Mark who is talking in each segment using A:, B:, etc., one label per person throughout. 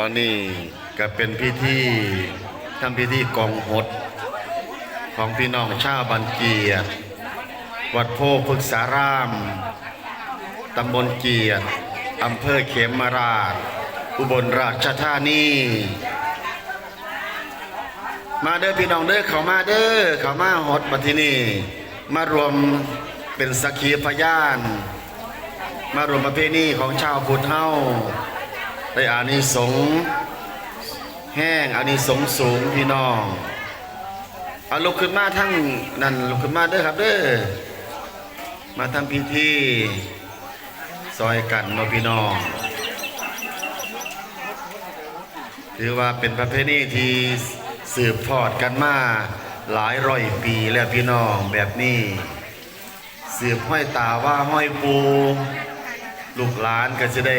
A: ตอนนี้ก็เป็นพิธีทำพิธีกองหด ของพี่น้องชาวบันเกียรติวัดโพพฤกษาราม ตำบลเกียรติอำเภอเขมราช อุบลราชธานี มาเด้อพี่น้องเด้อเขามาเด้อเขามาหดมาที่นี่ มารวมเป็นสักขีพยาน มารวมประเพณีของชาวพุทธเฮา ได้อานิสงส์แห้งอานิสงส์สูงพี่น้องเอาลุกขึ้นมาทั้งนั่นลุกขึ้นมาเด้อครับเด้อมาทำพิธีซอยกันเนาะพี่น้องถือว่าเป็นประเพณีที่สืบทอดกันมาหลายร้อยปีแล้วพี่น้องแบบนี้ สืบห้อยตาว่าห้อยปู ลูกหลานก็จะได้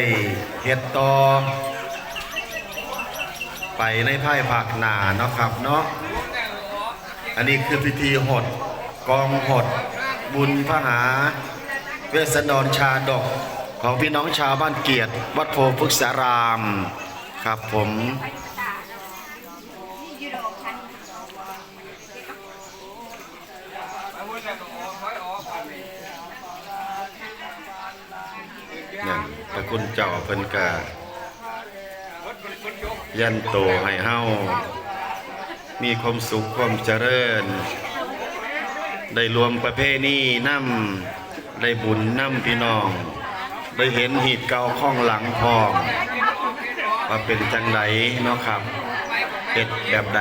A: เฮ็ดต่อ ไปในภายภาคหน้าเนาะครับเนาะอันนี้คือพิธีหดกองหด บุญพระหา เวสันรชาดกของพี่น้องชาวบ้านเกียรติ วัดโพพฤกษาราม ครับผม นั่นพ ระคุณเจ้าเพิ่นกะยันโตให้เฮามีความสุขความเจริญ ได้รวมประเพณีนำได้บุญนำพี่น้อง ได้เห็นหีดเก่าข้องหลังพอมว่าเป็นจังไดเนาะครับเฮ็ดแบบใด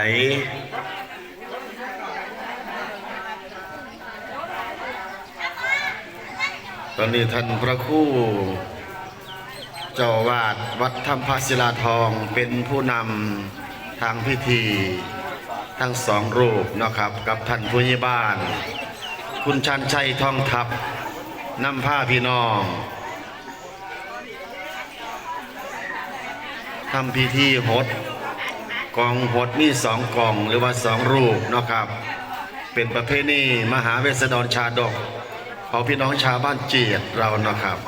A: ตอนนี้ท่านพระครู เจ้าวาดวัดธรรมพระศิลาทองเป็นผู้นำทางพิธีทั้งสองรูปนะครับกับท่านผู้ใหญ่บ้าน คุณชันชัยทองทัพนำผ้าพี่น้องทำพิธีหดกองหดมีสองกองหรือว่าสองรูปนะครับ เป็นประเพณีมหาเวสสดรชาดกของพี่น้องชาวบ้านเจียดเรานะครับ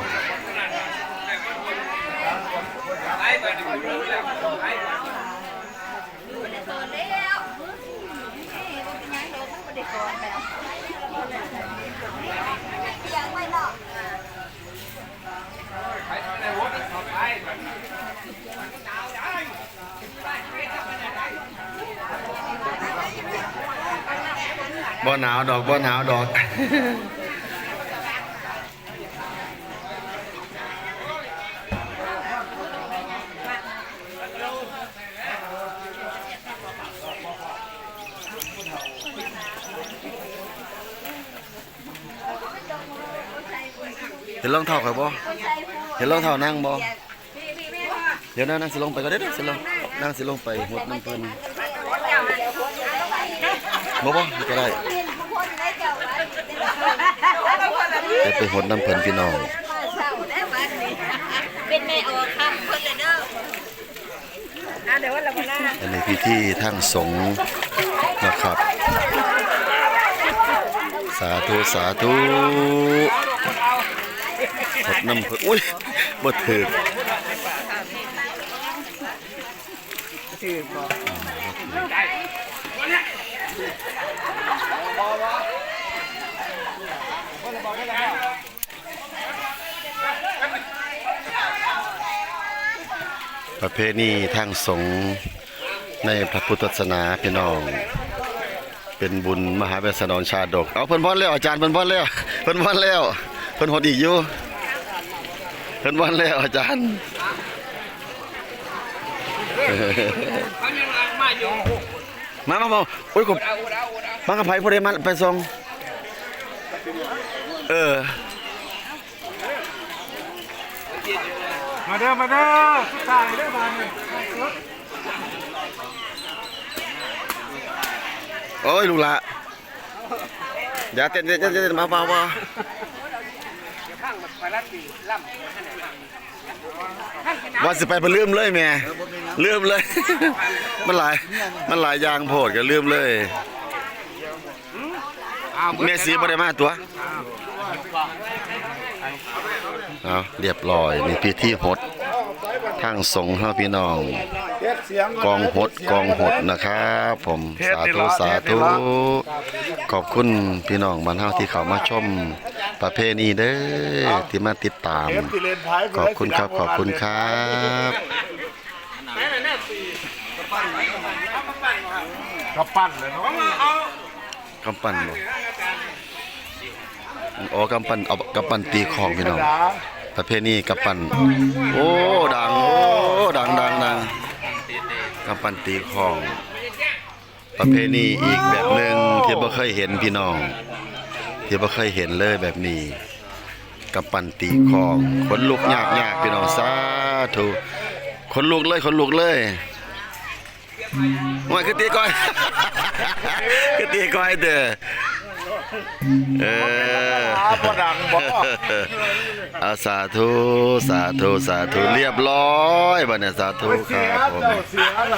A: บ่หนาวดอกบ่หนาวดอกเห็นรองเท้าข่อยบ่เห็นรองเท้านั่งบ่เดี๋ยวนะนั่งสิลงไปก็ได้เด้อสิลงนั่งสิลงไปหดน้ำเพิ่น บ่บ่ก็ได้เดี๋ยวไปหดน้ำเพิ่นพี่น้อง
B: เป็นแม่ออกคำคนเลยเด้อนเด้อ
A: อันนี้พิธีทางสงฆ์นะครับ สาธุสาธุหดน้ำเพิ่นอุ้ยบ่ถึ กประเพณีทางสงฆ์ในพระพุทธศาสนาพี่น้อง เป็นบุญมหาเวสนรชาดก เอาเพิ่นพรแล้วอาจารย์เพิ่นพรแล้วเพิ่นพรแล้วเพิ่นหดอีกอยู่เพิ่นพรแล้วอาจารย์ มามามาโอ้ยกบมากับไผผู้ใดมาไปส่งเออ
C: มาเด้อมาเด้อสุดท้ายเด้อมาเนี่ย
A: โอ้ยลูกละอย่าเต้นเต้นเต้นเต้นมามามาว่าสิไปไปลืมเลยแม่ ลืมเลย มันหลาย มันหลายอย่างโพดก็ลืมเลยแม่สีบ่ได้มาตัวเอาเรียบร้อยมีพิธีหดทางสงฆ์เฮาพี่น้อง
C: เฮ็ดเสียง
A: กองหดกองหดนะครับ ผมสาธุสาธุขอบคุณพี่น้องบ้านเฮาที่เข้ามาชมประเพณีเด้อที่มาติดตาม
C: เฮ็ดที่เล่นไพ่
A: ขอบคุณครับ ขอบคุณครับ
C: กระปั้นเลยเนาะ
A: กำปั้นบ่อ๋อกำปั้นเอากำปั้นตีของพี่น้อง ประเพณีกำปั้นโอ้ดังโอ้ดังดังดังกำปั้นตีของ ประเพณีอีกแบบหนึ่งที่บ่เคยเห็นพี่น้อง ที่บ่เคยเห็นเลยแบบนี้กำปั้นตีของคนลุกยากยากพี่น้องสาธุ คนลุกเลยคนลุกเลยว่าคือตีก้อยคือตีก้อยเด้อเออ
C: บ่ดังบ่
A: อาสาธุสาธุสาธุเรียบร้อยบัดเนี่ยสาธุ
C: โอ้ย
A: ค
C: เสีย
A: รับผม
C: เจ้าเสียนั่น